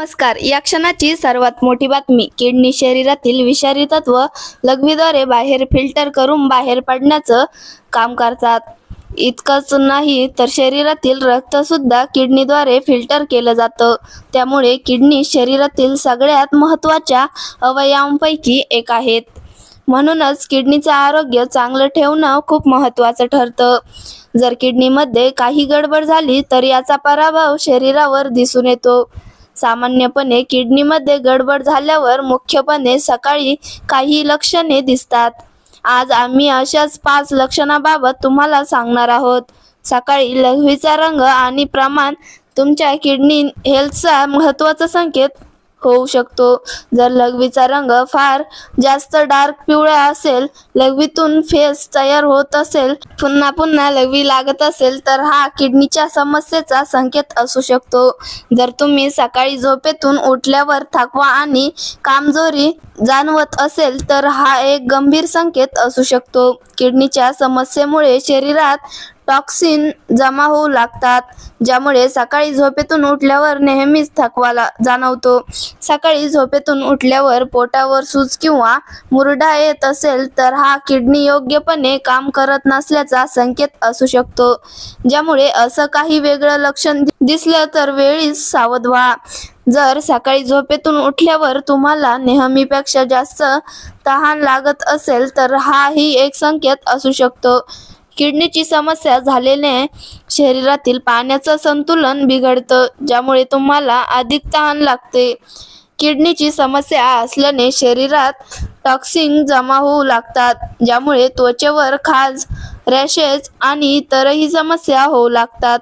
नमस्कार. या क्षणाची सर्वात मोठी बातमी. किडनी शरीरातील विषारी तत्व लघवीद्वारे बाहेर फिल्टर करून बाहेर पडण्याचं काम करतात. इतकंच नाही तर शरीरातील रक्त सुद्धा किडनीद्वारे फिल्टर केलं जातं. त्यामुळे किडनी शरीरातील सगळ्यात महत्त्वाच्या अवयवांपैकी एक आहेत. म्हणूनच किडनीचं आरोग्य चांगलं ठेवणं खूप महत्त्वाचं ठरतं. जर किडनीमध्ये काही गडबड झाली तर याचा पराभव शरीरावर दिसून येतो. सामान्यपणे किडनीमध्ये गडबड झाल्यावर मुख्यपणे सकाळी काही लक्षणे दिसतात. आज आम्ही अशाच पाच लक्षणाबाबत तुम्हाला सांगणार आहोत. सकाळी लघवीचा रंग आणि प्रमाण तुमच्या किडनी हेल्थचा महत्त्वाचा संकेत होऊ शकतो. जर लघवीचा रंग फार जास्त डार्क पिवळा असेल लघवीतून फेस तयार होत असेल पुन्हा पुन्हा लघवी लागत असेल तर हा किडनीच्या समस्येचा संकेत असू शकतो. जर तुम्ही सकाळी झोपेतून उठल्यावर थकवा आणि कामजोरी जाणवत असेल तर हा एक गंभीर संकेत असू शकतो. किडनीच्या समस्येमुळे शरीरात टॉक्सिन जमा होऊ लागतात ज्यामुळे सकाळी झोपेतून उठल्यावर नेहमीच थकवाला जाणवतो. सकाळी झोपेतून उठल्यावर पोटावर सूज किंवा मुरडा येत असेल तर हा किडनी योग्यपणे काम करत नसल्याचा संकेत असू शकतो ज्यामुळे असं काही वेगळं लक्षण दिसलं तर वेळीच सावध व्हा. जर सकाळी झोपेतून उठल्यावर तुम्हाला नेहमीपेक्षा जास्त तहान लागत असेल तर हाही एक संकेत असू शकतो. किडनीची समस्या झालेने शरीरातील पाण्याचं संतुलन बिघडतं ज्यामुळे तुम्हाला अधिक तहान लागते. किडनीची समस्या असल्याने शरीरात टॉक्सिन जमा होऊ लागतात ज्यामुळे त्वचेवर खाज रॅशेस आणि इतरही समस्या होऊ लागतात.